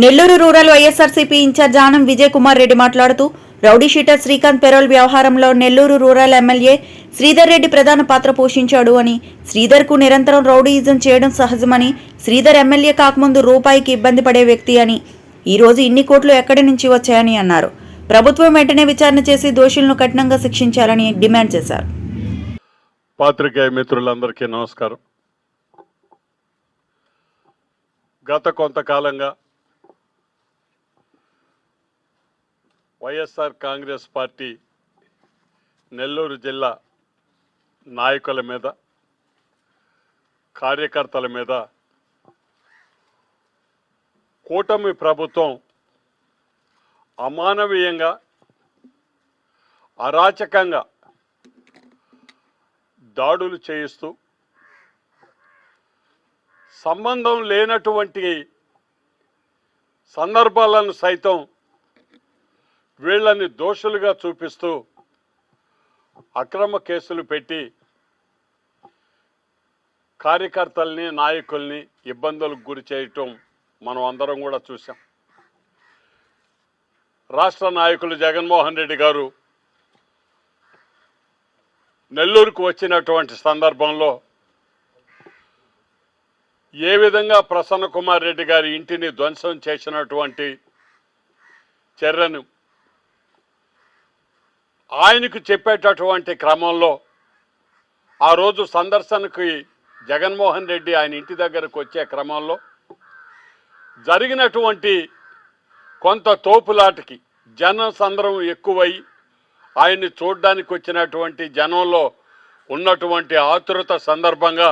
Nellore rural YSRCP in charge Anam Vijay Kumar Reddy మాట్లాడుతూ rowdy sheeter Srikanth parole వ్యవహారంలో Nellore rural MLA Sridhar Reddy ప్రధాన పాత్ర పోషించాడు అని శ్రీధర్కు నిరంతరం రౌడీయిజం చేయడం సహజమని శ్రీధర్ ఎమ్మెల్యే కాకముందు రూపాయికి ఇబ్బంది పడే వ్యక్తి అని ఈ రోజు ఇన్ని కోట్లు ఎక్కడి నుంచి వచ్చాయని అన్నారు. ప్రభుత్వం వెంటనే విచారణ చేసి దోషులను కఠినంగా శిక్షించాలని డిమాండ్ చేశారు. పాత్రికేయ మిత్రులందరికీ నమస్కారం. గత కొంతకాలంగా వైఎస్ఆర్ కాంగ్రెస్ పార్టీ నెల్లూరు జిల్లా నాయకుల మీద కార్యకర్తల మీద కూటమి ప్రభుత్వం అమానవీయంగా అరాచకంగా దాడులు చేయిస్తూ సంబంధం లేనటువంటి సందర్భాలను సైతం వీళ్ళని దోషులుగా చూపిస్తూ అక్రమ కేసులు పెట్టి కార్యకర్తల్ని నాయకుల్ని ఇబ్బందులకు గురి చేయటం మనం అందరం కూడా చూసాం రాష్ట్ర నాయకులు జగన్మోహన్ రెడ్డి గారు నెల్లూరుకు వచ్చినటువంటి సందర్భంలో ఏ విధంగా ప్రసన్న కుమార్ రెడ్డి గారి ఇంటిని ధ్వంసం చేసినటువంటి చర్యను ఆయనకు చెప్పేటటువంటి క్రమంలో ఆ రోజు సందర్శనకి జగన్మోహన్ రెడ్డి ఆయన ఇంటి దగ్గరకు వచ్చే క్రమంలో జరిగినటువంటి కొంత తోపులాటకి జన సంద్రం ఎక్కువై ఆయన్ని చూడ్డానికి వచ్చినటువంటి జనంలో ఉన్నటువంటి ఆతురత సందర్భంగా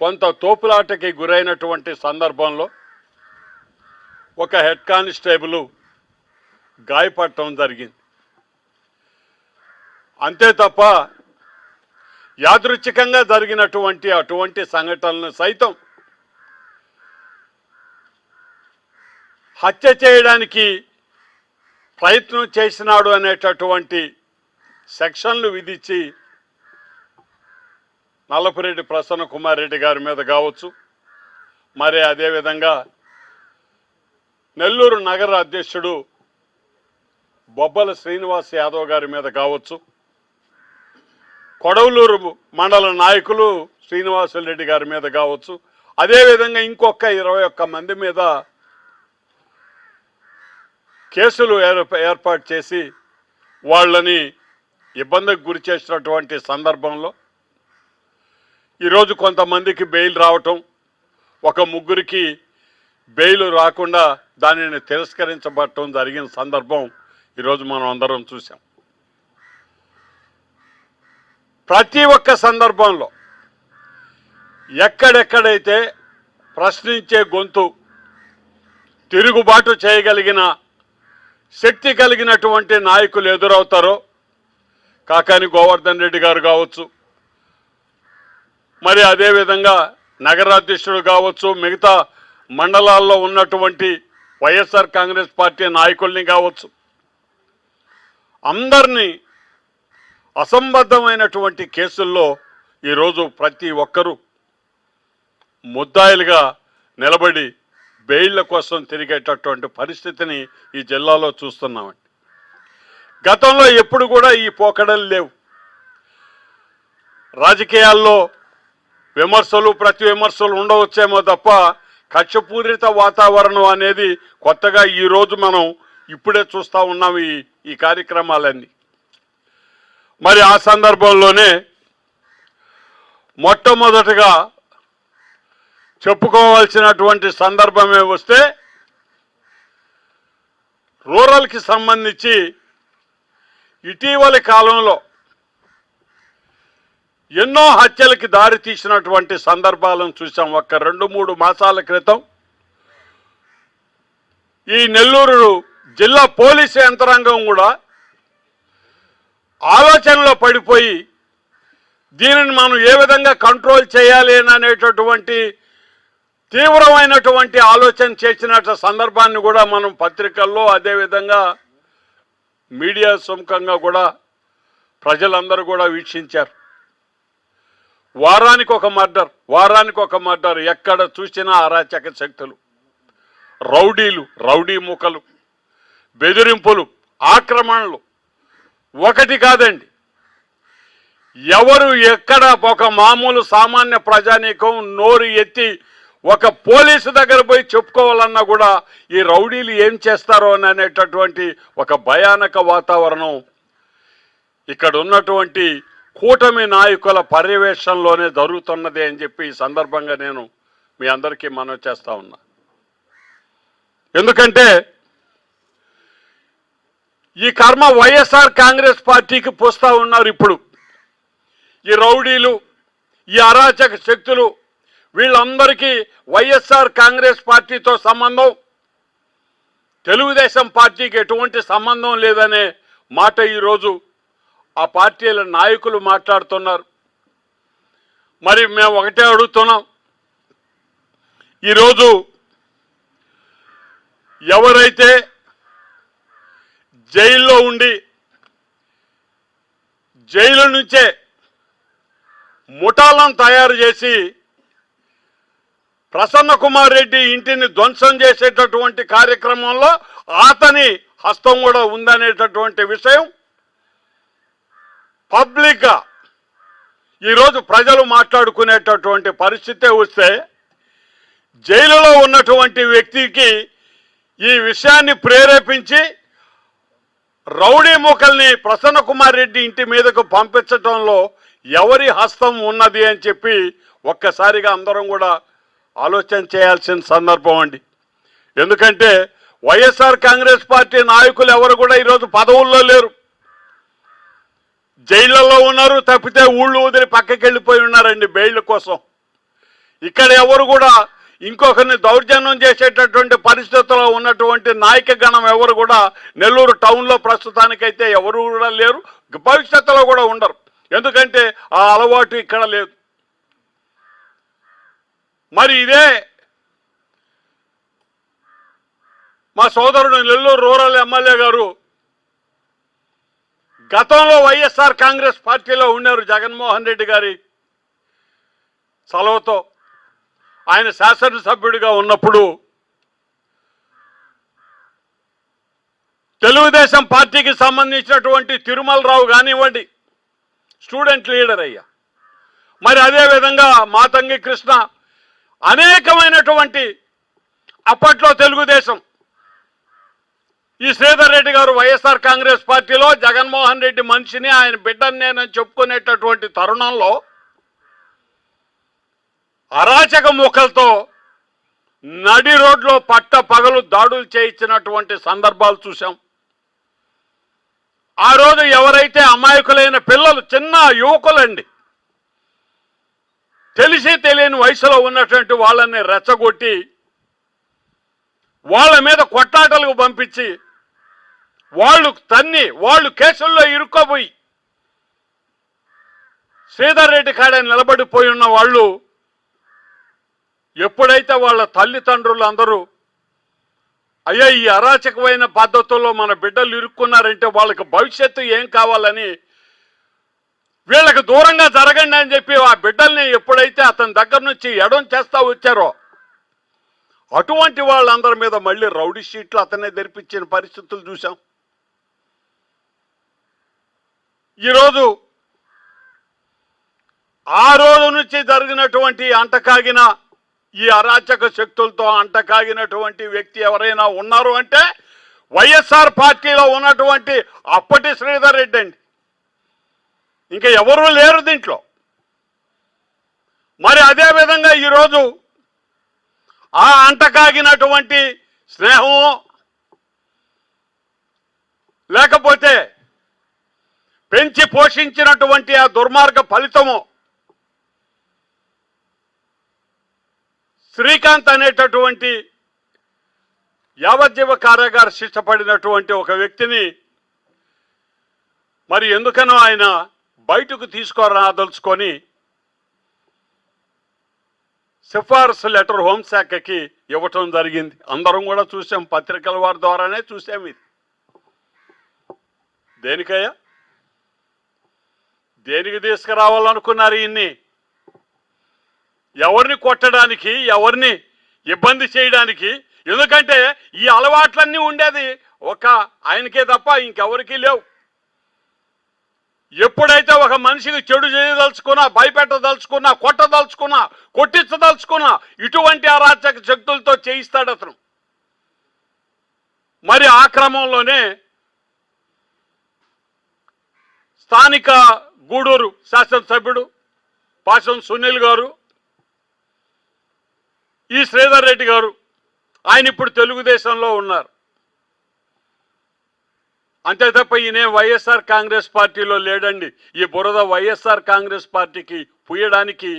కొంత తోపులాటకి గురైనటువంటి సందర్భంలో ఒక హెడ్ కానిస్టేబుల్ గాయపడటం జరిగింది. అంతే తప్ప యాదృచ్ఛికంగా జరిగినటువంటి అటువంటి సంఘటనలను సైతం హత్య చేయడానికి ప్రయత్నం చేసినాడు అనేటటువంటి సెక్షన్లు విధించి నల్లపురెడ్డి ప్రసన్న కుమార్ రెడ్డి గారి మీద కావచ్చు మరి అదేవిధంగా నెల్లూరు నగర అధ్యక్షుడు బొబ్బల శ్రీనివాస్ యాదవ్ గారి మీద కావచ్చు కొడవలూరు మండల నాయకులు శ్రీనివాసులు రెడ్డి గారి మీద కావచ్చు. అదేవిధంగా ఇంకొక ఇరవై ఒక్క మంది మీద కేసులు ఏర్పాటు చేసి వాళ్ళని ఇబ్బందికి గురి చేసినటువంటి సందర్భంలో ఈరోజు కొంతమందికి బెయిల్ రావటం ఒక ముగ్గురికి బెయిల్ రాకుండా దానిని తిరస్కరించబడటం జరిగిన సందర్భం ఈరోజు మనం అందరం చూసాం ప్రతి ఒక్క సందర్భంలో ఎక్కడెక్కడైతే ప్రశ్నించే గొంతు తిరుగుబాటు చేయగలిగిన శక్తి కలిగినటువంటి నాయకులు ఎదురవుతారో కాకాని గోవర్ధన్ రెడ్డి గారు కావచ్చు మరి అదేవిధంగా నగరాధ్యక్షుడు కావచ్చు మిగతా మండలాల్లో ఉన్నటువంటి వైఎస్ఆర్ కాంగ్రెస్ పార్టీ నాయకుల్ని కావచ్చు అందరినీ అసంబద్ధమైనటువంటి కేసుల్లో ఈరోజు ప్రతి ఒక్కరూ ముద్దాయిలుగా నిలబడి బెయిళ్ళ కోసం తిరిగేటటువంటి పరిస్థితిని ఈ జిల్లాలో చూస్తున్నామండి. గతంలో ఎప్పుడు కూడా ఈ పోకడలు లేవు. రాజకీయాల్లో విమర్శలు ప్రతి విమర్శలు ఉండవచ్చేమో తప్ప కక్షపూరిత వాతావరణం అనేది కొత్తగా ఈ రోజు మనం ఇప్పుడే చూస్తూ ఉన్నాం ఈ ఈ కార్యక్రమాలన్నీ. మరి ఆ సందర్భంలోనే మొట్టమొదటగా చెప్పుకోవాల్సినటువంటి సందర్భమే వస్తే రూరల్కి సంబంధించి ఇటీవలి కాలంలో ఎన్నో హత్యలకి దారి తీసినటువంటి సందర్భాలను చూసాం ఒక్క రెండు మూడు మాసాల క్రితం ఈ నెల్లూరు జిల్లా పోలీసు యంత్రాంగం కూడా ఆలోచనలో పడిపోయి దీనిని మనం ఏ విధంగా కంట్రోల్ చేయాలి అని అనేటటువంటి తీవ్రమైనటువంటి ఆలోచన చేసిన సందర్భాన్ని కూడా మనం పత్రికల్లో అదేవిధంగా మీడియా సుముఖంగా కూడా ప్రజలందరూ కూడా వీక్షించారు. వారానికి ఒక మర్డర్ వారానికి ఒక మర్డర్ ఎక్కడ చూసినా అరాచక శక్తులు రౌడీలు రౌడీ ముఖలు బెదిరింపులు ఆక్రమణలు ఒకటి కాదండి. ఎవరు ఎక్కడ ఒక మామూలు సామాన్య ప్రజానీకం నోరు ఎత్తి ఒక పోలీసు దగ్గర పోయి చెప్పుకోవాలన్నా కూడా ఈ రౌడీలు ఏం చేస్తారో అని అనేటటువంటి ఒక భయానక వాతావరణం ఇక్కడ ఉన్నటువంటి కూటమి నాయకుల పర్యవేక్షణలోనే జరుగుతున్నది అని చెప్పి ఈ సందర్భంగా నేను మీ అందరికీ మనం చేస్తా ఉన్నా. ఎందుకంటే ఈ కర్మ వైఎస్ఆర్ కాంగ్రెస్ పార్టీకి పోస్తా ఉన్నారు ఇప్పుడు. ఈ రౌడీలు ఈ అరాచక శక్తులు వీళ్ళందరికీ వైఎస్ఆర్ కాంగ్రెస్ పార్టీతో సంబంధం. తెలుగుదేశం పార్టీకి ఎటువంటి సంబంధం లేదనే మాట ఈరోజు ఆ పార్టీల నాయకులు మాట్లాడుతున్నారు. మరి మేము ఒకటే అడుగుతున్నాం. ఈరోజు ఎవరైతే జైల్లో ఉండి జైలు నుంచే ముఠాలను తయారు చేసి ప్రసన్న కుమార్ రెడ్డి ఇంటిని ధ్వంసం చేసేటటువంటి కార్యక్రమంలో అతని హస్తం కూడా ఉందనేటటువంటి విషయం పబ్లిక్గా ఈరోజు ప్రజలు మాట్లాడుకునేటటువంటి పరిస్థితే వస్తే జైలులో ఉన్నటువంటి వ్యక్తికి ఈ విషయాన్ని ప్రేరేపించి రౌడీ ముఖల్ని ప్రసన్న కుమార్ రెడ్డి ఇంటి మీదకు పంపించటంలో ఎవరి హస్తం ఉన్నది అని చెప్పి ఒక్కసారిగా అందరం కూడా ఆలోచన చేయాల్సిన సందర్భం అండి. ఎందుకంటే వైఎస్ఆర్ కాంగ్రెస్ పార్టీ నాయకులు ఎవరు కూడా ఈరోజు పదవుల్లో లేరు. జైళ్ళలో ఉన్నారు తప్పితే ఊళ్ళు వదిలి పక్కకి వెళ్ళిపోయి ఉన్నారండి బెయిల్ కోసం. ఇక్కడ ఎవరు కూడా ఇంకొకరిని దౌర్జన్యం చేసేటటువంటి పరిస్థితుల్లో ఉన్నటువంటి నాయక గణం ఎవరు కూడా నెల్లూరు టౌన్లో ప్రస్తుతానికైతే ఎవరు కూడా లేరు భవిష్యత్తులో కూడా ఉండరు. ఎందుకంటే ఆ అలవాటు ఇక్కడ లేదు. మరి ఇదే మా సోదరుడు నెల్లూరు రూరల్ ఎమ్మెల్యే గారు గతంలో వైఎస్ఆర్ కాంగ్రెస్ పార్టీలో ఉన్నారు జగన్మోహన్ రెడ్డి గారి సెలవుతో. ఆయన శాసనసభ్యుడిగా ఉన్నప్పుడు తెలుగుదేశం పార్టీకి సంబంధించినటువంటి తిరుమలరావు కానివ్వండి స్టూడెంట్ లీడర్ అయ్యా. మరి అదే విధంగా మాతంగి కృష్ణ అనేకమైనటువంటి అప్పట్లో తెలుగుదేశం. ఈ శ్రీధర్ రెడ్డి గారు వైఎస్ఆర్ కాంగ్రెస్ పార్టీలో జగన్మోహన్ రెడ్డి మనిషిని ఆయన బిడ్డని నేనని చెప్పుకునేటటువంటి తరుణంలో అరాచక ముఖలతో నడి రోడ్లో పట్ట పగలు దాడులు చేయించినటువంటి సందర్భాలు చూసాం ఆ రోజు ఎవరైతే అమాయకులైన పిల్లలు చిన్న యువకులండి తెలిసి తెలియని వయసులో ఉన్నటువంటి వాళ్ళని రెచ్చగొట్టి వాళ్ళ మీద కొట్లాటలకు పంపించి వాళ్ళు తన్ని వాళ్ళు కేసుల్లో ఇరుక్కోపోయి శ్రీధర్ రెడ్డి కాడ నిలబడిపోయి ఉన్న వాళ్ళు ఎప్పుడైతే వాళ్ళ తల్లిదండ్రులు అందరూ అయ్యా ఈ అరాచకమైన పద్ధతుల్లో మన బిడ్డలు ఇరుక్కున్నారంటే వాళ్ళకి భవిష్యత్తు ఏం కావాలని వీళ్ళకి దూరంగా జరగండి అని చెప్పి ఆ బిడ్డల్ని ఎప్పుడైతే అతని దగ్గర నుంచి ఎడం చేస్తా వచ్చారో అటువంటి వాళ్ళందరి మీద మళ్ళీ రౌడీ షీట్లు అతనే తెరిపించిన పరిస్థితులు చూసాం ఈరోజు ఆ రోజు నుంచి జరిగినటువంటి అంటకాగిన ఈ అరాచక శక్తులతో అంటకాగినటువంటి వ్యక్తి ఎవరైనా ఉన్నారు అంటే వైఎస్ఆర్ పార్టీలో ఉన్నటువంటి అప్పటి శ్రీధర్ రెడ్డి అండి. ఇంకా ఎవరూ లేరు దీంట్లో. మరి అదే విధంగా ఈరోజు ఆ అంటకాగినటువంటి స్నేహము లేకపోతే పెంచి పోషించినటువంటి ఆ దుర్మార్గ ఫలితము శ్రీకాంత్ అనేటటువంటి యావజ్జీవ కారాగార శిక్ష పడినటువంటి ఒక వ్యక్తిని మరి ఎందుకనో ఆయన బయటకు తీసుకురాదలుచుకొని సిఫార్సు లెటర్ హోంశాఖకి ఇవ్వటం జరిగింది. అందరం కూడా చూసాం పత్రికల వారి ద్వారానే చూసాం ఇది. దేనికయ్యా? దేనికి తీసుకురావాలనుకున్నారు ఇన్ని ఎవరిని కొట్టడానికి ఎవరిని ఇబ్బంది చేయడానికి ఎందుకంటే ఈ అలవాట్లన్నీ ఉండేది ఒక ఆయనకే తప్ప ఇంకెవరికీ లేవు. ఎప్పుడైతే ఒక మనిషికి చెడు చేయదలుచుకున్నా భయపెట్టదలుచుకున్నా కొట్టదలుచుకున్నా కొట్టించదలుచుకున్నా ఇటువంటి అరాచక శక్తులతో చేయిస్తాడు అతను. మరి ఆ క్రమంలోనే స్థానిక గూడూరు శాసనసభ్యుడు పాశం సునీల్ గారు ఈ శ్రీధర్ రెడ్డి గారు ఆయన ఇప్పుడు తెలుగుదేశంలో ఉన్నారు. అంతే తప్ప ఈయన వైఎస్ఆర్ కాంగ్రెస్ పార్టీలో లేడండి. ఈ బురద వైఎస్ఆర్ కాంగ్రెస్ పార్టీకి పుయ్యడానికి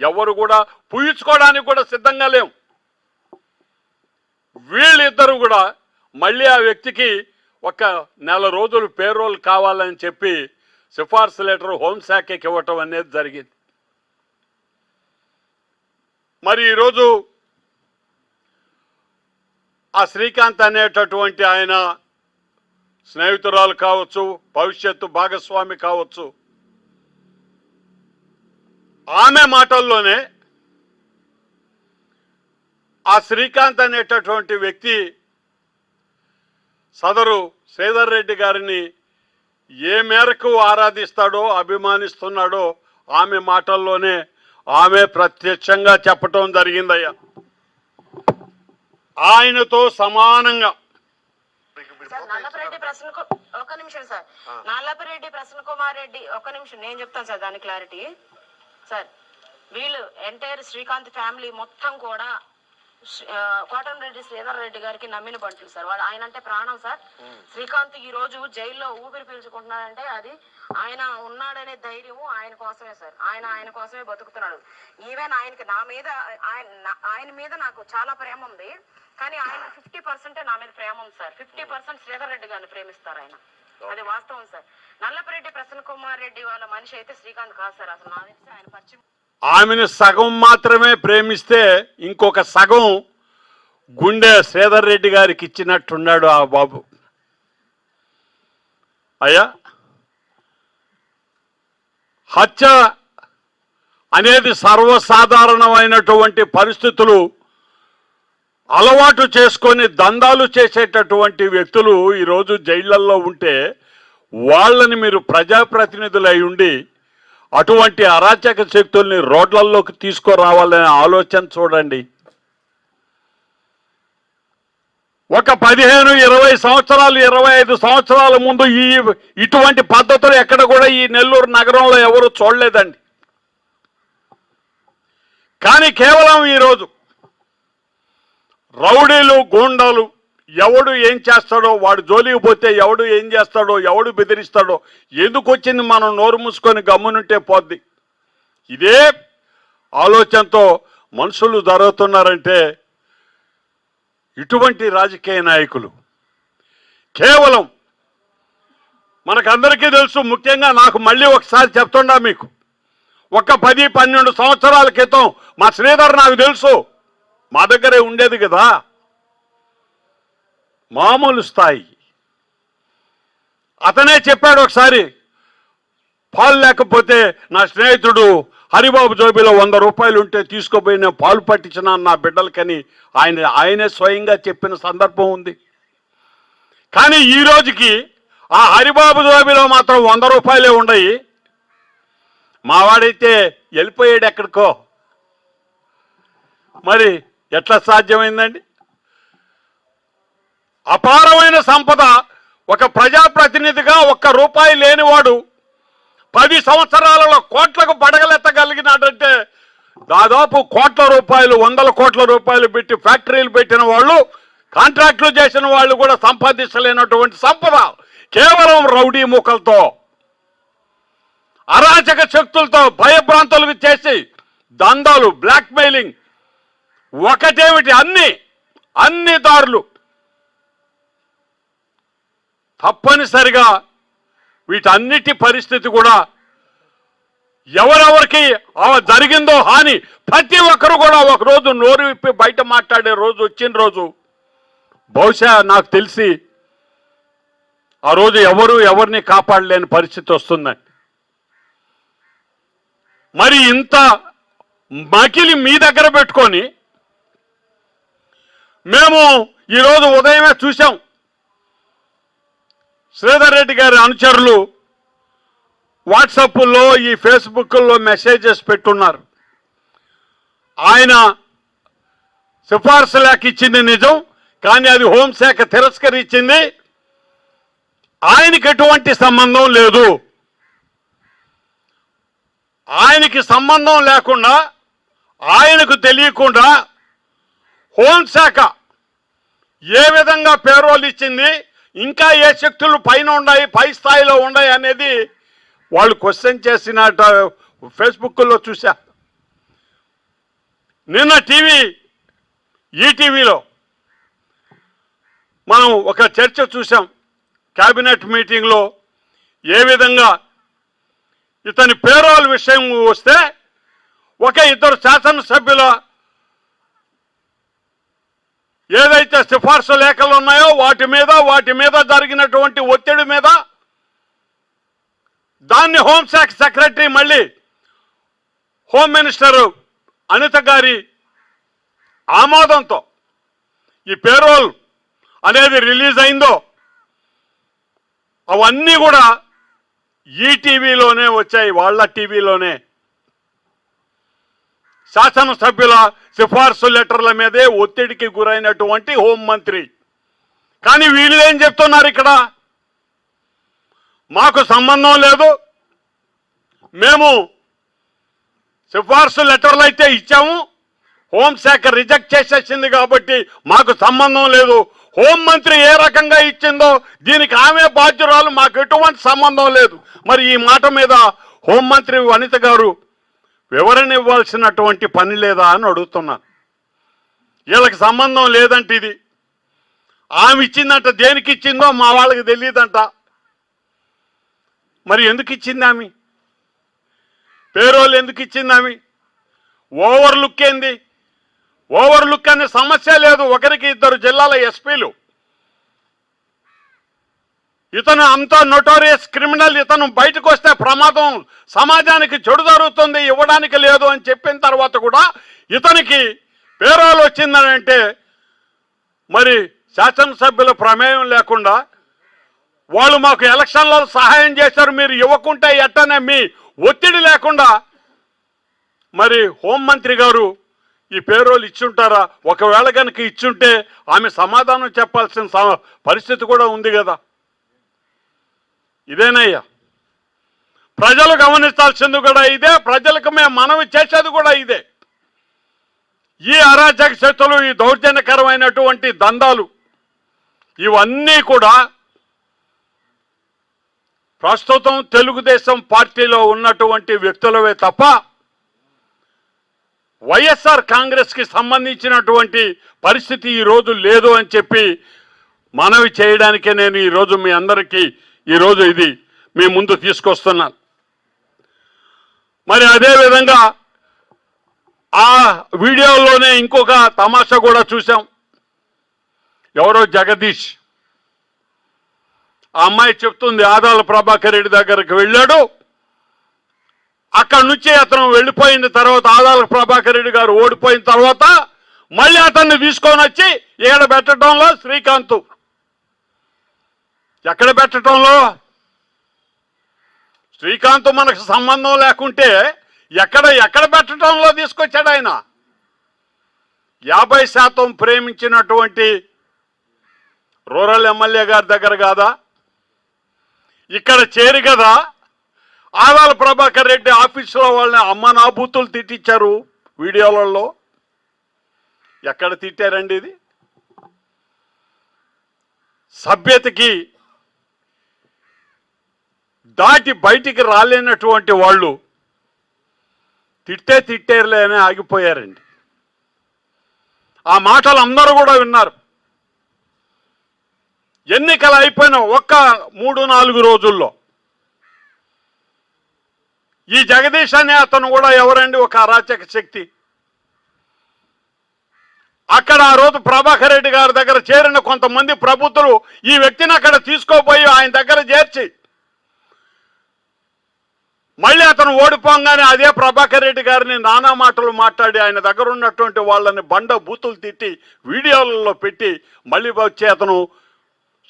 ఎవరు కూడా పుయ్యించుకోవడానికి కూడా సిద్ధంగా లేం. వీళ్ళిద్దరూ కూడా మళ్ళీ ఆ వ్యక్తికి ఒక నెల రోజులు పేరోల్ కావాలని చెప్పి సిఫార్సు లెటర్ హోంశాఖకి ఇవ్వటం అనేది జరిగింది. మరి ఈరోజు ఆ శ్రీకాంత్ అనేటటువంటి ఆయన స్నేహితురాలు కావచ్చు భవిష్యత్తు భాగస్వామి కావచ్చు. ఆమె మాటల్లోనే ఆ శ్రీకాంత్ అనేటటువంటి వ్యక్తి సదరు శ్రీధర్ రెడ్డి గారిని ఏ మేరకు ఆరాధిస్తాడో అభిమానిస్తున్నాడో ఆమె మాటల్లోనే ఆమె ప్రత్యక్షంగా చెప్పటం జరిగిందయ్యా. ఆయనతో సమానంగా. సార్ నల్లపరెడ్డి ప్రసన్న కు- ఒక్క నిమిషం సార్. నల్లపరెడ్డి ప్రసన్న కుమార్ రెడ్డి ఒక్క నిమిషం నేను చెప్తాను సార్ దాని క్లారిటీ సార్ వీళ్ళు ఎంటైర్ శ్రీకాంత్ ఫ్యామిలీ మొత్తం కూడా ఆ, కోటంరెడ్డి శ్రీధర్ రెడ్డి గారికి నమ్మిన బంటులు సార్. వాళ్ళు ఆయన అంటే ప్రాణం సార్. శ్రీకాంత్ ఈ రోజు జైల్లో ఊపిరి పీల్చుకుంటున్నాడంటే అది ఆయన ఉన్నాడనే ధైర్యం ఆయన కోసమే సార్. ఆయన ఆయన కోసమే బతుకుతున్నాడు. ఈవెన్ ఆయనకి నా మీద ఆయన ఆయన మీద నాకు చాలా ప్రేమ ఉంది. కానీ ఆయన ఫిఫ్టీ పర్సెంట్ నా మీద ప్రేమ ఉంది sir. Fifty percent Sridhar Reddy గారిని ప్రేమిస్తారు ఆయన. అది వాస్తవం సార్. నల్లపరెడ్డి ప్రసన్న కుమార్ రెడ్డి వాళ్ళ మనిషి అయితే శ్రీకాంత్ కాదు సార్. అసలు నా తెలిసి ఆయన పరిచయం ఆమెను సగం మాత్రమే ప్రేమిస్తే ఇంకొక సగం గుండె శ్రీధర్ రెడ్డి గారికి ఇచ్చినట్టున్నాడు ఆ బాబు. అయ్యా హత్య అనేది సర్వసాధారణమైనటువంటి పరిస్థితులు అలవాటు చేసుకొని దందాలు చేసేటటువంటి వ్యక్తులు ఈరోజు జైళ్ళల్లో ఉంటే వాళ్ళని మీరు ప్రజాప్రతినిధులై ఉండి అటువంటి అరాచక శక్తుల్ని రోడ్లలోకి తీసుకురావాలనే ఆలోచన చూడండి. ఒక పదిహేను ఇరవై సంవత్సరాలు ఇరవై ఐదు సంవత్సరాల ముందు ఈ ఇటువంటి పద్ధతులు ఎక్కడ కూడా ఈ నెల్లూరు నగరంలో ఎవరు చూడలేదండి. కానీ కేవలం ఈరోజు రౌడీలు గూండాలు ఎవడు ఏం చేస్తాడో వాడు జోలికి పోతే ఎవడు ఏం చేస్తాడో ఎవడు బెదిరిస్తాడో ఎందుకు వచ్చింది మనం నోరు మూసుకొని గమ్మునుంటే పోద్ది? ఇదే ఆలోచనతో మనుషులు జరుగుతున్నారంటే ఇటువంటి రాజకీయ నాయకులు. కేవలం మనకందరికీ తెలుసు ముఖ్యంగా నాకు మళ్ళీ ఒకసారి చెప్తుండా మీకు. ఒక పది పన్నెండు సంవత్సరాల క్రితం మా శ్రీధర్ నాకు తెలుసు మా దగ్గరే ఉండేది కదా. మామూలు స్థాయి. అతనే చెప్పాడు ఒకసారి పాలు లేకపోతే నా స్నేహితుడు హరిబాబు జోబీలో వంద రూపాయలు ఉంటే తీసుకుపోయి నేను పాలు పట్టించిన నా బిడ్డలకని ఆయన ఆయనే స్వయంగా చెప్పిన సందర్భం ఉంది. కానీ ఈ రోజుకి ఆ హరిబాబు జోబీలో మాత్రం వంద రూపాయలే ఉండయి. మావాడైతే వెళ్ళిపోయాడు ఎక్కడికో. మరి ఎట్లా సాధ్యమైందండి? అపారమైన సంపద. ఒక ప్రజాప్రతినిధిగా ఒక్క రూపాయి లేనివాడు పది సంవత్సరాలలో కోట్లకు పడగలెత్తగలిగినాడంటే దాదాపు కోట్ల రూపాయలు వందల కోట్ల రూపాయలు పెట్టి ఫ్యాక్టరీలు పెట్టిన వాళ్ళు కాంట్రాక్టులు చేసిన వాళ్ళు కూడా సంపాదించలేనటువంటి సంపద. కేవలం రౌడీ మూకలతో అరాచక శక్తులతో భయభ్రాంతులకు చేసి దందాలు బ్లాక్మెయిలింగ్ ఒకటేమిటి? అన్ని అన్ని దారులు. తప్పనిసరిగా వీటన్నిటి పరిస్థితి కూడా ఎవరెవరికి జరిగిందో హాని ప్రతి ఒక్కరు కూడా ఒక రోజు నోరు విప్పి బయట మాట్లాడే రోజు వచ్చిన రోజు. బహుశా నాకు తెలిసి ఆ రోజు ఎవరు ఎవరిని కాపాడలేని పరిస్థితి వస్తుందండి మరి ఇంత మకిలి మీ దగ్గర పెట్టుకొని మేము ఈరోజు ఉదయమే చూసాం శ్రీధర్ రెడ్డి గారి అనుచరులు వాట్సాప్లో ఈ ఫేస్బుక్లో మెసేజెస్ పెట్టున్నారు. ఆయన సిఫార్సు లేక ఇచ్చింది నిజం కానీ అది హోంశాఖ తిరస్కరించింది. ఆయనకి ఎటువంటి సంబంధం లేదు. ఆయనకి సంబంధం లేకుండా ఆయనకు తెలియకుండా హోంశాఖ ఏ విధంగా పేరోలు ఇచ్చింది ఇంకా ఏ శక్తులు పైన ఉన్నాయి పై స్థాయిలో ఉన్నాయి అనేది వాళ్ళు క్వశ్చన్ చేసిన ఫేస్బుక్లో చూసా నిన్న టీవీ ఈటీవీలో మనం ఒక చర్చ చూసాం క్యాబినెట్ మీటింగ్లో ఏ విధంగా ఇతని పేరోల్ విషయం వస్తే ఒక ఇద్దరు శాసనసభ్యుల ఏదైతే సిఫార్సు లేఖలు ఉన్నాయో వాటి మీద వాటి మీద జరిగినటువంటి ఒత్తిడి మీద దాన్ని హోంశాఖ సెక్రటరీ మళ్ళీ హోమ్ మినిస్టర్ అనిత గారి ఆమోదంతో ఈ పేరోల్ అనేది రిలీజ్ అయిందో అవన్నీ కూడా ఈటీవీలోనే వచ్చాయి వాళ్ళ టీవీలోనే శాసనసభ్యుల సిఫార్సు లెటర్ల మీదే ఒత్తిడికి గురైనటువంటి హోంమంత్రి. కానీ వీళ్ళు ఏం చెప్తున్నారు ఇక్కడ? మాకు సంబంధం లేదు. మేము సిఫార్సు లెటర్లు అయితే ఇచ్చాము. హోంశాఖ రిజెక్ట్ చేసేసింది కాబట్టి మాకు సంబంధం లేదు. హోంమంత్రి ఏ రకంగా ఇచ్చిందో దీనికి ఆమె బాధ్యురాలు మాకు ఎటువంటి సంబంధం లేదు. మరి ఈ మాట మీద హోంమంత్రి వనిత గారు వివరణ ఇవ్వాల్సినటువంటి పని లేదా అని అడుగుతున్నాను వీళ్ళకి సంబంధం లేదంట ఇది. ఆమె ఇచ్చిందంట దేనికి ఇచ్చిందో మా వాళ్ళకి తెలియదంట. మరి ఎందుకు ఇచ్చింది ఆమె? పేరోలు ఎందుకు ఇచ్చింది ఆమె? ఓవర్ లుక్ ఏంది? ఓవర్ లుక్ అనే సమస్య లేదు. ఒకరికి ఇద్దరు జిల్లాల ఎస్పీలు. ఇతను అంత నొటోరియస్ క్రిమినల్ ఇతను బయటకు వస్తే ప్రమాదం సమాజానికి చెడు జరుగుతుంది ఇవ్వడానికి లేదు అని చెప్పిన తర్వాత కూడా ఇతనికి పేరోలు వచ్చిందనంటే మరి శాసనసభ్యుల ప్రమేయం లేకుండా వాళ్ళు మాకు ఎలక్షన్లో సహాయం చేశారు మీరు ఇవ్వకుంటే ఎట్టనే మీ ఒత్తిడి లేకుండా మరి హోంమంత్రి గారు ఈ పేరోలు ఇచ్చుంటారా? ఒకవేళ కనుక ఇచ్చుంటే ఆమె సమాధానం చెప్పాల్సిన పరిస్థితి కూడా ఉంది కదా. ఇదేనయ్యా. ప్రజలు గమనించాల్సింది కూడా ఇదే ప్రజలకు మేము మనవి చేసేది కూడా ఇదే. ఈ అరాచక శక్తులు ఈ దౌర్జన్యకరమైనటువంటి దందాలు ఇవన్నీ కూడా ప్రస్తుతం తెలుగుదేశం పార్టీలో ఉన్నటువంటి వ్యక్తులవే తప్ప వైఎస్ఆర్ కాంగ్రెస్కి సంబంధించినటువంటి పరిస్థితి ఈ రోజు లేదు అని చెప్పి మనవి చేయడానికే నేను ఈ రోజు మీ అందరికీ ఈరోజు ఇది మీ ముందు తీసుకొస్తున్నాను మరి అదేవిధంగా ఆ వీడియోలోనే ఇంకొక తమాషా కూడా చూసాం ఎవరో జగదీష్. ఆ అమ్మాయి చెప్తుంది ఆదాల ప్రభాకర్ రెడ్డి దగ్గరికి వెళ్ళాడు. అక్కడి నుంచి అతను వెళ్ళిపోయిన తర్వాత ఆదాల ప్రభాకర్ రెడ్డి గారు ఓడిపోయిన తర్వాత మళ్ళీ అతన్ని తీసుకొని వచ్చి ఇక్కడ పెట్టడంలో శ్రీకాంత్ ఎక్కడ పెట్టడంలో? శ్రీకాంత్ మనకు సంబంధం లేకుంటే ఎక్కడ ఎక్కడ పెట్టడంలో తీసుకొచ్చాడు ఆయన? యాభై శాతం ప్రేమించినటువంటి రూరల్ ఎమ్మెల్యే గారి దగ్గర కాదా? ఇక్కడ చేరి కదా? ఆదాల ప్రభాకర్ రెడ్డి ఆఫీసులో వాళ్ళని అమ్మ నాబూతులు తిట్టించారు వీడియోలలో. ఎక్కడ తిట్టారండి ఇది? సభ్యతకి దాటి బయటికి రాలేనటువంటి వాళ్ళు తిట్టే తిట్టేరులే అని ఆగిపోయారండి. ఆ మాటలు అందరూ కూడా విన్నారు. ఎన్నికలు అయిపోయిన ఒక్క మూడు నాలుగు రోజుల్లో ఈ జగదీష్ అనే అతను కూడా ఎవరండి? ఒక అరాచక శక్తి. అక్కడ ఆ రోజు ప్రభాకర్ రెడ్డి గారి దగ్గర చేరిన కొంతమంది ప్రభుత్వలు ఈ వ్యక్తిని అక్కడ తీసుకోపోయి ఆయన దగ్గర చేర్చి మళ్ళీ అతను ఓడిపోగానే అదే ప్రభాకర్ రెడ్డి గారిని నానా మాటలు మాట్లాడి ఆయన దగ్గర ఉన్నటువంటి వాళ్ళని బండ బూతులు తిట్టి వీడియోలలో పెట్టి మళ్ళీ వచ్చి అతను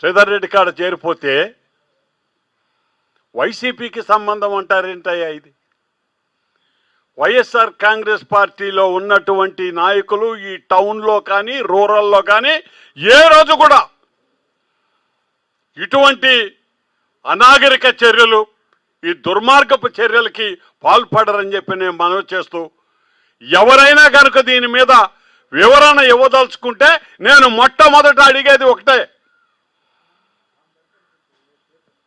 శ్రీధర్ రెడ్డి కాడ చేరిపోతే వైసీపీకి సంబంధం అంటారేంటయ్యా ఇది? వైఎస్ఆర్ కాంగ్రెస్ పార్టీలో ఉన్నటువంటి నాయకులు ఈ టౌన్లో కానీ రూరల్లో కానీ ఏ రోజు కూడా ఇటువంటి అనాగరిక చర్యలు ఈ దుర్మార్గపు చర్యలకి పాల్పడరని చెప్పి నేను మనవి చేస్తూ ఎవరైనా కనుక దీని మీద వివరణ ఇవ్వదలుచుకుంటే నేను మొట్టమొదట అడిగేది ఒకటే.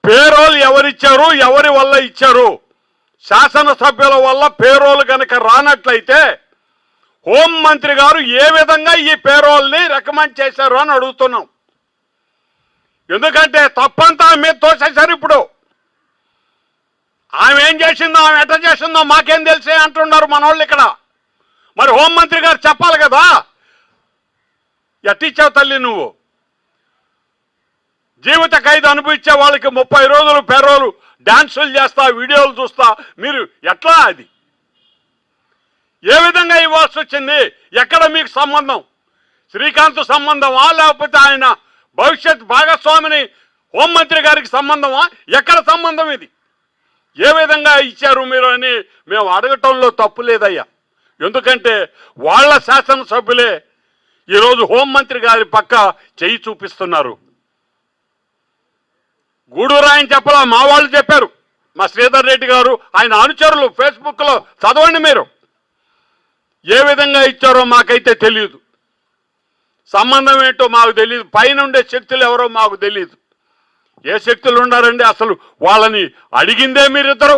పేరోల్ ఎవరిచ్చారు? ఎవరి వల్ల ఇచ్చారు? శాసనసభ్యుల వల్ల పేరోల్ కనుక రానట్లయితే హోం మంత్రి గారు ఏ విధంగా ఈ పేరోల్ని రికమెండ్ చేశారు అని అడుగుతున్నాం. ఎందుకంటే తప్పంతా ఆమె మీద తోసేశారు ఇప్పుడు. ఆమె ఏం చేసిందో ఆమె ఎట్లా చేసిందో మాకేం తెలిసే అంటున్నారు మనోళ్ళు ఇక్కడ. మరి హోంమంత్రి గారు చెప్పాలి కదా? ఎట్టిచ్చావు తల్లి నువ్వు. జీవిత ఖైదు అనుభవించే వాళ్ళకి ముప్పై రోజులు పెరోలు డాన్సులు చేస్తా వీడియోలు చూస్తా. మీరు ఎట్లా అది? ఏ విధంగా ఇవ్వాల్సి వచ్చింది? ఎక్కడ మీకు సంబంధం? శ్రీకాంత్ సంబంధమా? లేకపోతే ఆయన భవిష్యత్ భాగస్వామిని హోంమంత్రి గారికి సంబంధమా? ఎక్కడ సంబంధం ఇది? ఏ విధంగా ఇచ్చారు మీరు అని మేము అడగటంలో తప్పు లేదయ్యా. ఎందుకంటే వాళ్ళ శాసనసభ్యులే ఈరోజు హోంమంత్రి గారి పక్క చెయ్యి చూపిస్తున్నారు. గూడూరు ఆయన చెప్పలా మా వాళ్ళు చెప్పారు. మా శ్రీధర్ రెడ్డి గారు ఆయన అనుచరులు ఫేస్బుక్లో చదవండి మీరు. ఏ విధంగా ఇచ్చారో మాకైతే తెలియదు సంబంధం ఏంటో మాకు తెలియదు పైన ఉండే శక్తులు ఎవరో మాకు తెలియదు ఏ శక్తులు ఉండారండి అసలు వాళ్ళని అడిగిందే మీరిద్దరు?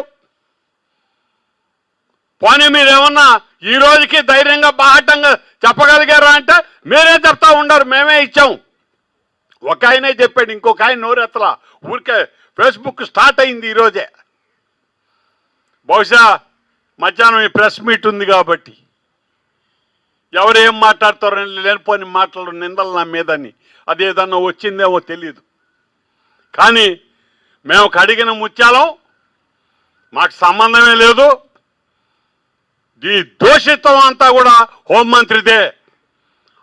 పోనీ మీరేమన్నా ఈ రోజుకి ధైర్యంగా బాహటంగా చెప్పగలిగారా అంటే మీరే చెప్తా ఉండరు మేమే ఇచ్చాం. ఒక ఆయనే చెప్పాడు ఇంకొక ఆయన నోరెత్తలా. ఊరికే ఫేస్బుక్ స్టార్ట్ అయింది ఈరోజే బహుశా మధ్యాహ్నం ఈ ప్రెస్ మీట్ ఉంది కాబట్టి. ఎవరేం ఏం మాట్లాడతారో లేనిపోని మాటలు నిందలు నా మీదని. అదేదన్నా వచ్చిందేమో తెలియదు కానీ మేము కడిగిన ముత్యాలం మాకు సంబంధమే లేదు. ఈ దోషిత్వం అంతా కూడా హోంమంత్రిదే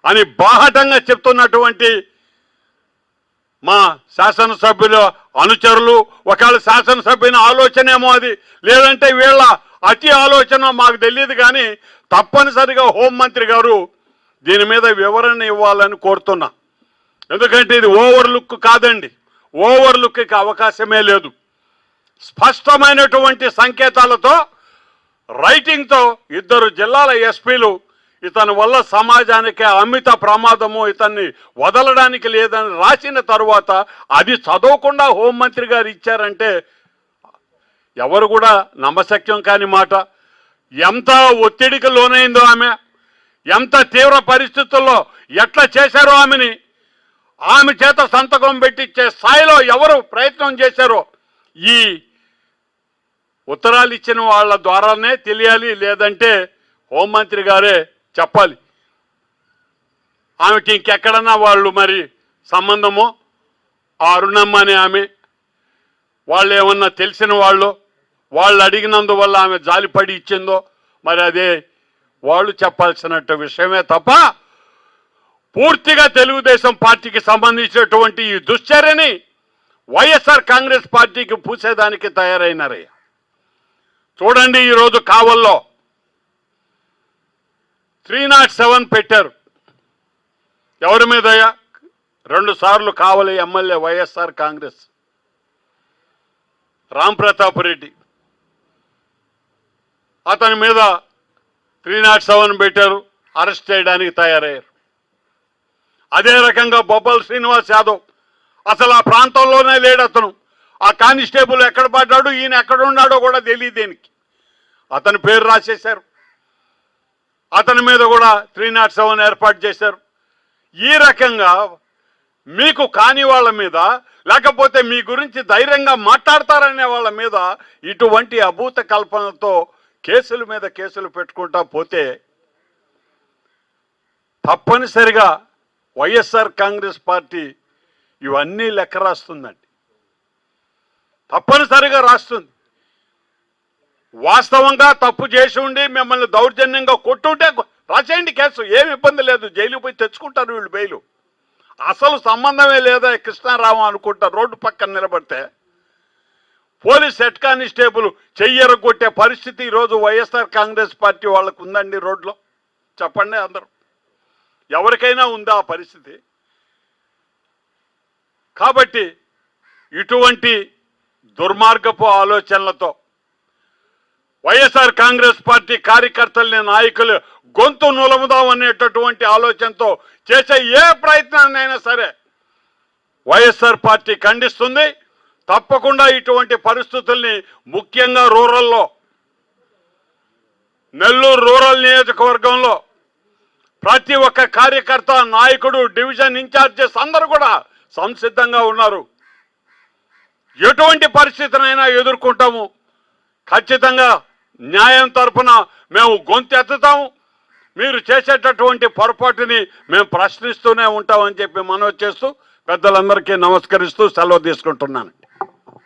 అని బాహటంగా చెప్తున్నటువంటి మా శాసనసభ్యుల అనుచరులు ఒకవేళ శాసనసభ్యుని ఆలోచనేమో అది లేదంటే వీళ్ళ అతి ఆలోచన మాకు తెలియదు కానీ తప్పనిసరిగా హోంమంత్రి గారు దీని మీద వివరణ ఇవ్వాలని కోరుతున్నా. ఎందుకంటే ఇది ఓవర్ లుక్ కాదండి. ఓవర్లుక్కి అవకాశమే లేదు. స్పష్టమైనటువంటి సంకేతాలతో రైటింగ్తో ఇద్దరు జిల్లాల ఎస్పీలు ఇతని వల్ల సమాజానికి అమిత ప్రమాదము ఇతన్ని వదలడానికి లేదని రాసిన తరువాత అది చదవకుండా హోంమంత్రి గారు ఇచ్చారంటే ఎవరు కూడా నమ్మశక్యం కాని మాట. ఎంత ఒత్తిడికి లోనైందో ఆమె ఎంత తీవ్ర పరిస్థితుల్లో ఎట్లా చేశారో ఆమెని ఆమె చేత సంతకం పెట్టించే స్థాయిలో ఎవరు ప్రయత్నం చేశారో ఈ ఉత్తరాలు ఇచ్చిన వాళ్ళ ద్వారానే తెలియాలి లేదంటే హోంమంత్రి గారే చెప్పాలి. ఆమెకి ఇంకెక్కడన్నా వాళ్ళు మరి సంబంధమో? ఆ అరుణమ్మ అనే ఆమె. వాళ్ళు ఏమన్నా తెలిసిన వాళ్ళు? వాళ్ళు అడిగినందువల్ల ఆమె జాలిపడి ఇచ్చిందో? మరి అదే వాళ్ళు చెప్పాల్సినట్టు విషయమే తప్ప పూర్తిగా తెలుగుదేశం పార్టీకి సంబంధించినటువంటి ఈ దుశ్చర్యని వైఎస్ఆర్ కాంగ్రెస్ పార్టీకి పూసేదానికి తయారైనారయ్య. చూడండి ఈరోజు కావల్లో త్రీ నాట్ సెవెన్ పెట్టారు. ఎవరి మీదయ్యా? రెండు సార్లు కావలి ఎమ్మెల్యే వైఎస్ఆర్ కాంగ్రెస్. రామ్ ప్రతాప్ రెడ్డి. అతని మీద త్రీ నాట్ సెవెన్ పెట్టారు. అరెస్ట్ చేయడానికి తయారయ్యారు. అదే రకంగా బొబ్బల్ శ్రీనివాస్ యాదవ్. అసలు ఆ ప్రాంతంలోనే లేడు అతను. ఆ కానిస్టేబుల్ ఎక్కడ పడ్డాడు ఈయన ఎక్కడ ఉన్నాడో కూడా తెలియదు దీనికి. అతని పేరు రాసేశారు. అతని మీద కూడా త్రీ నాట్ సెవెన్ ఏర్పాటు చేశారు. ఈ రకంగా మీకు కాని వాళ్ళ మీద లేకపోతే మీ గురించి ధైర్యంగా మాట్లాడతారనే వాళ్ళ మీద ఇటువంటి అభూత కల్పనతో కేసుల మీద కేసులు పెట్టుకుంటా పోతే తప్పనిసరిగా వైఎస్ఆర్ కాంగ్రెస్ పార్టీ ఇవన్నీ లెక్క రాస్తుందండి. తప్పనిసరిగా రాస్తుంది. వాస్తవంగా తప్పు చేసి ఉండి మిమ్మల్ని దౌర్జన్యంగా కొట్టుంటే రాసేయండి కేసు ఏమి ఇబ్బంది లేదు జైలుకి పోయి తెచ్చుకుంటారు వీళ్ళు బెయిలు. అసలు సంబంధమే లేదా కృష్ణారావు అనుకుంటా రోడ్డు పక్కన నిలబడితే పోలీస్ హెడ్ కానిస్టేబుల్ చెయ్యరగొట్టే పరిస్థితి ఈరోజు వైఎస్ఆర్ కాంగ్రెస్ పార్టీ వాళ్ళకు ఉందండి రోడ్లో. చెప్పండి అందరూ. ఎవరికైనా ఉందా ఆ పరిస్థితి? కాబట్టి ఇటువంటి దుర్మార్గపు ఆలోచనలతో వైఎస్ఆర్ కాంగ్రెస్ పార్టీ కార్యకర్తల్ని నాయకులు గొంతు నులముదాం అనేటటువంటి ఆలోచనతో చేసే ఏ ప్రయత్నాన్నైనా సరే వైఎస్ఆర్ పార్టీ ఖండిస్తుంది. తప్పకుండా ఇటువంటి పరిస్థితుల్ని ముఖ్యంగా రూరల్లో నెల్లూరు రూరల్ నియోజకవర్గంలో ప్రతి ఒక్క కార్యకర్త నాయకుడు డివిజన్ ఇన్ఛార్జెస్ అందరూ కూడా సంసిద్ధంగా ఉన్నారు. ఎటువంటి పరిస్థితినైనా ఎదుర్కొంటాము. ఖచ్చితంగా న్యాయం తరపున మేము గొంతెత్తుతాము మీరు చేసేటటువంటి పొరపాటుని మేము ప్రశ్నిస్తూనే ఉంటామని చెప్పి మనవి చేస్తూ పెద్దలందరికీ నమస్కరిస్తూ సెలవు తీసుకుంటున్నాను.